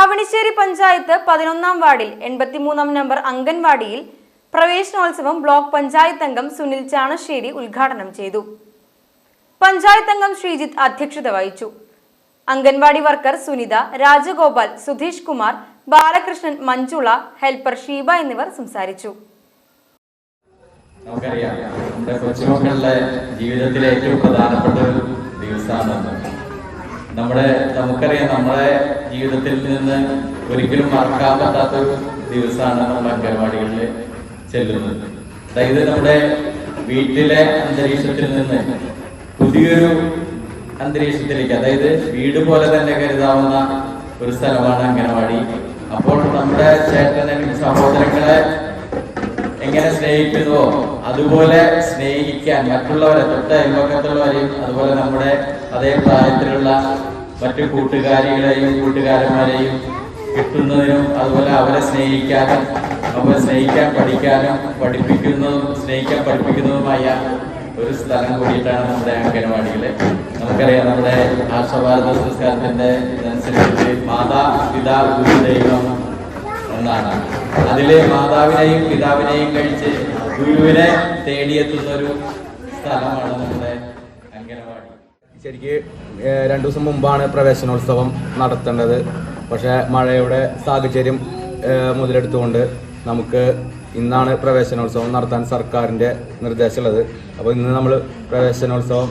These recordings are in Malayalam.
അവണിശ്ശേരി പഞ്ചായത്ത് പതിനൊന്നാം വാർഡിൽ എൺപത്തിമൂന്നാം നമ്പർ അംഗൻവാടിയിൽ പ്രവേശനോത്സവം ബ്ലോക്ക് പഞ്ചായത്ത് അംഗം സുനിൽ ചാണശ്ശേരി ഉദ്ഘാടനം ചെയ്തു. പഞ്ചായത്ത് അംഗം ശ്രീജിത്ത് അധ്യക്ഷത വഹിച്ചു. അംഗൻവാടി വർക്കർ സുനിത രാജഗോപാൽ സുധീഷ് കുമാർ ബാലകൃഷ്ണൻ മഞ്ജുള ഹെൽപ്പർ ഷീബ എന്നിവർ സംസാരിച്ചു. നമുക്കറിയാം നമ്മുടെ കൊച്ചുമക്കളുടെ ജീവിതത്തിലെ ഏറ്റവും പ്രധാനപ്പെട്ട ഒരു നമ്മുടെ നമുക്കറിയാം നമ്മുടെ ജീവിതത്തിൽ നിന്ന് ഒരിക്കലും മറക്കാൻ പറ്റാത്ത ഒരു ദിവസമാണ് നമ്മൾ അംഗൻവാടികളിൽ ചെല്ലുന്നത്. അതായത് നമ്മുടെ വീട്ടിലെ അന്തരീക്ഷത്തിൽ നിന്ന് പുതിയൊരു അന്തരീക്ഷത്തിലേക്ക് അതായത് വീട് പോലെ തന്നെ കരുതാവുന്ന ഒരു സ്ഥലമാണ് അംഗനവാടി അപ്പോൾ നമ്മുടെ ചേട്ടനെ സഹോദരങ്ങളെ എങ്ങനെ സ്നേഹിക്കുന്നുവോ അതുപോലെ സ്നേഹിക്കാൻ മറ്റുള്ളവരെ തൊട്ട അയൽവക്കത്തുള്ളവരെയും അതുപോലെ നമ്മുടെ അതേ പ്രായത്തിലുള്ള മറ്റു കൂട്ടുകാരികളെയും കൂട്ടുകാരന്മാരെയും കിട്ടുന്നതിനും അതുപോലെ അവരെ സ്നേഹിക്കാനും അവരെ സ്നേഹിക്കാൻ പഠിക്കാനും പഠിപ്പിക്കുന്നതും സ്നേഹിക്കാൻ പഠിപ്പിക്കുന്നതുമായ ഒരു സ്ഥലം കൂടിയിട്ടാണ് നമ്മുടെ അംഗനവാടികൾ നമുക്കറിയാം നമ്മുടെ ആശാഭാരത സംസ്കാരത്തിന്റെ ഇതനുസരിച്ച് മാതാ പിതാ ഗുരു ദൈവം എന്നാണ് അതിലെ മാതാവിനെയും പിതാവിനെയും കഴിച്ച് ഗുരുവിനെ തേടിയെത്തുന്ന ഒരു സ്ഥലമാണ് നമ്മുടെ അംഗനവാടി. ശരിക്ക് രണ്ടു ദിവസം മുമ്പാണ് പ്രവേശനോത്സവം നടത്തേണ്ടത്. പക്ഷേ മഴയുടെ സാഹചര്യം മുതലെടുത്തുകൊണ്ട് നമുക്ക് ഇന്നാണ് പ്രവേശനോത്സവം നടത്താൻ സർക്കാരിന്റെ നിർദ്ദേശമുള്ളത്. അപ്പോൾ ഇന്ന് നമ്മൾ പ്രവേശനോത്സവം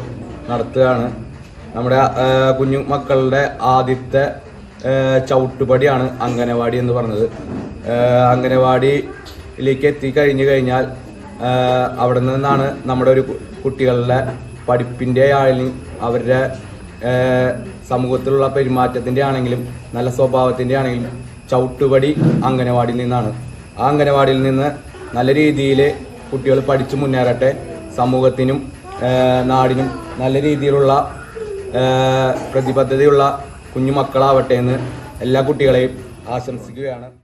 നടത്തുകയാണ്. നമ്മുടെ കുഞ്ഞു മക്കളുടെ ആദ്യത്തെ ചവിട്ടുപടിയാണ് അംഗനവാടി എന്ന് പറഞ്ഞത്. അംഗനവാടിയിലേക്ക് എത്തിക്കഴിഞ്ഞു കഴിഞ്ഞാൽ അവിടെ നിന്നാണ് നമ്മുടെ ഒരു കുട്ടികളുടെ പഠിപ്പിന്റെ ആയാലും അവരുടെ സമൂഹത്തിലുള്ള പെരുമാറ്റത്തിന്റെ ആണെങ്കിലും നല്ല സ്വഭാവത്തിന്റെ ആണെങ്കിലും ചവിട്ടുപടി അംഗനവാടിയിൽ നിന്നാണ്. ആ അംഗനവാടിയിൽ നിന്ന് നല്ല രീതിയിൽ കുട്ടികൾ പഠിച്ചു മുന്നേറട്ടെ സമൂഹത്തിനും നാടിനും നല്ല രീതിയിലുള്ള ആഹ് കുഞ്ഞുമക്കളാവട്ടെ എന്ന് എല്ലാ കുട്ടികളെയും ആശംസിക്കുകയാണ്.